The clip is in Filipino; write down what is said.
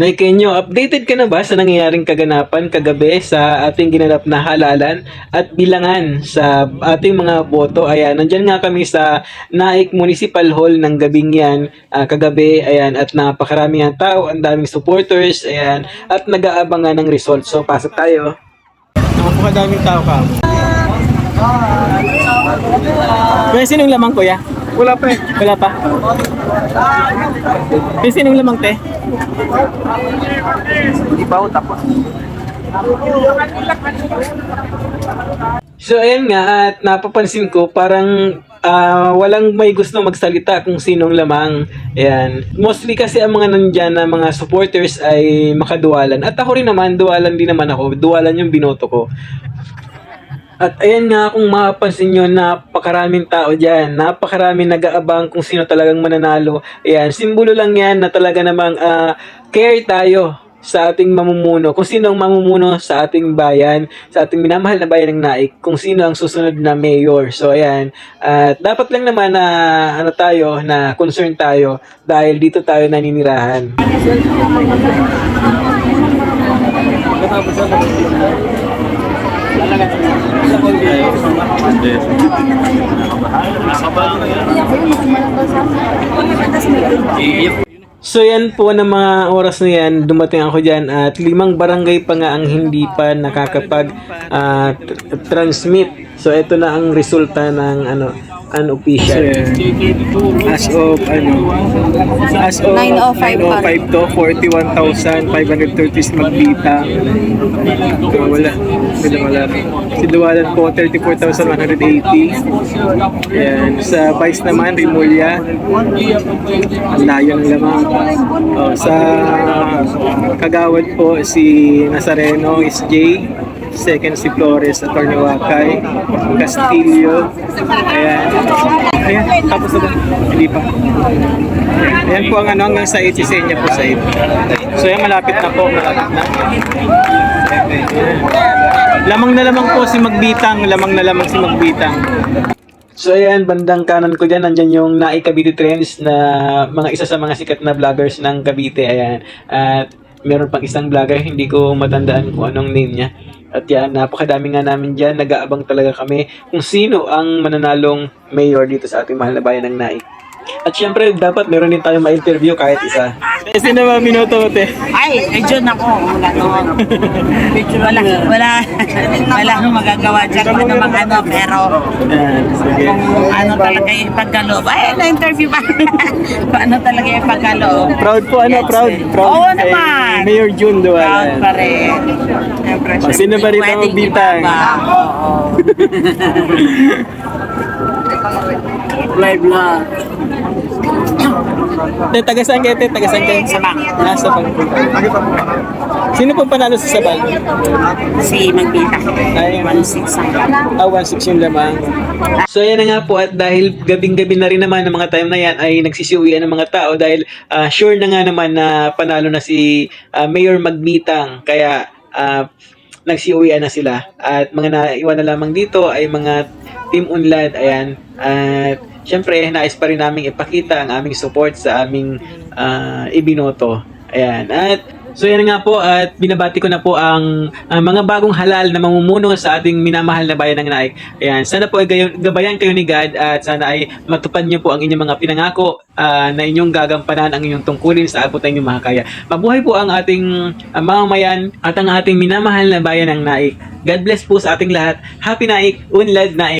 Nay Kenyo, updated ka na ba sa nangyayaring kaganapan kagabi sa ating ginanap na halalan at bilangan sa ating mga boto? Ayan, nandyan nga kami sa Naik Municipal Hall ng gabing yan ah, kagabi. Ayan, at napakarami ang tao, ang daming supporters, ayan, at nag-aabangan ng result. So, pasok tayo. Napakadaming tao ka. Kuya, sinong lamang kuya? Wala pa eh. Wala pa? Kuya, sinong lamang te? Ibaw tapos. So ayan nga at napapansin ko parang ah, walang may gusto magsalita kung sinong lamang. Ayan. Mostly kasi ang mga nandyan na mga supporters ay makaduwalan. At ako rin naman, duwalan din naman ako. Duwalan yung binoto ko. At ayan nga kung mapapansin nyo, napakaraming tao dyan. Napakaraming nag-aabang kung sino talagang mananalo. Ayan, simbolo lang yan na talaga namang ah, care tayo sa ating mamumuno. Kung sino ang mamumuno sa ating bayan, sa ating minamahal na bayan ng Naik, kung sino ang susunod na mayor. So ayan, at dapat lang naman na ano tayo, na concern tayo dahil dito tayo naninirahan. So yan po ng mga oras na yan, dumating ako dyan at limang barangay pa nga ang hindi pa nakakapag tr- transmit. So ito na ang resulta ng ano unofficial. As of ano as of 905 pa. 905 to 41,530 is magbita. So, wala. Wala wala. Si Duwalan po 34,180. Yan. Sa Vice naman, Rimulya. Ang layo ng lamang. Oh, sa Kagawad po si Nazareno is J. Second si Flores at Tornawakay. Castillo. Ayan. Ayan. Tapos na ba? Hindi pa. Ayan po ang ano hanggang sa Echisenya po sa ito. So yan malapit na po. Malapit na. Lamang na lamang po si Magbitang. Lamang na lamang si Magbitang. So ayan, bandang kanan ko dyan, nandyan yung Nai Cavite Trends na mga isa sa mga sikat na vloggers ng Cavite. Ayan. At meron pang isang vlogger, hindi ko matandaan kung anong name niya. At yan, napakadami nga namin dyan. Nag-aabang talaga kami kung sino ang mananalong mayor dito sa ating mahal na bayan ng Nai. At syempre, dapat meron din tayong ma-interview kahit isa. Eh, sino ba minuto, te? Ay, medyo nako, wala to. Medyo wala, wala, wala akong magagawa dyan kung ano mga ano, pero kung ano talaga yung ipagkaloob. Ay, na-interview pa. kung ano talaga yung ipagkaloob. Proud po, ano? Proud. eh. Proud Oo naman. Mayor June Proud Duwalan. pa rin. Siyempre, O, sino ba rito pwedeng magbitang? ibaba. Oo. Live lang. Te, taga saan kayo, te? Taga saan kayo? Sabang. Ah, Sabang. Sino po panalo sa Sabang? Si Magbita. Ay, 1-6 ang Ah, 1-6 yung lamang. So, yan na nga po. At dahil gabing-gabi na rin naman ng mga time na yan ay nagsisiuwian ng mga tao dahil ah, sure na nga naman na panalo na si ah, Mayor Magbitang. Kaya, ah, nagsiuwian na sila. At mga naiwan na lamang dito ay mga Team Unlad. Ayan. At syempre, nais pa rin namin ipakita ang aming support sa aming ah, ibinoto. Ayan. At So yan nga po at binabati ko na po ang, ang mga bagong halal na mamumuno sa ating minamahal na bayan ng Naik. Ayan, sana po ay gabayan kayo ni God at sana ay matupad niyo po ang inyong mga pinangako ah, na inyong gagampanan ang inyong tungkulin sa abot ng inyong makakaya. Mabuhay po ang ating ah, mamamayan at ang ating minamahal na bayan ng Naik. God bless po sa ating lahat. Happy Naik, Unlad Naik.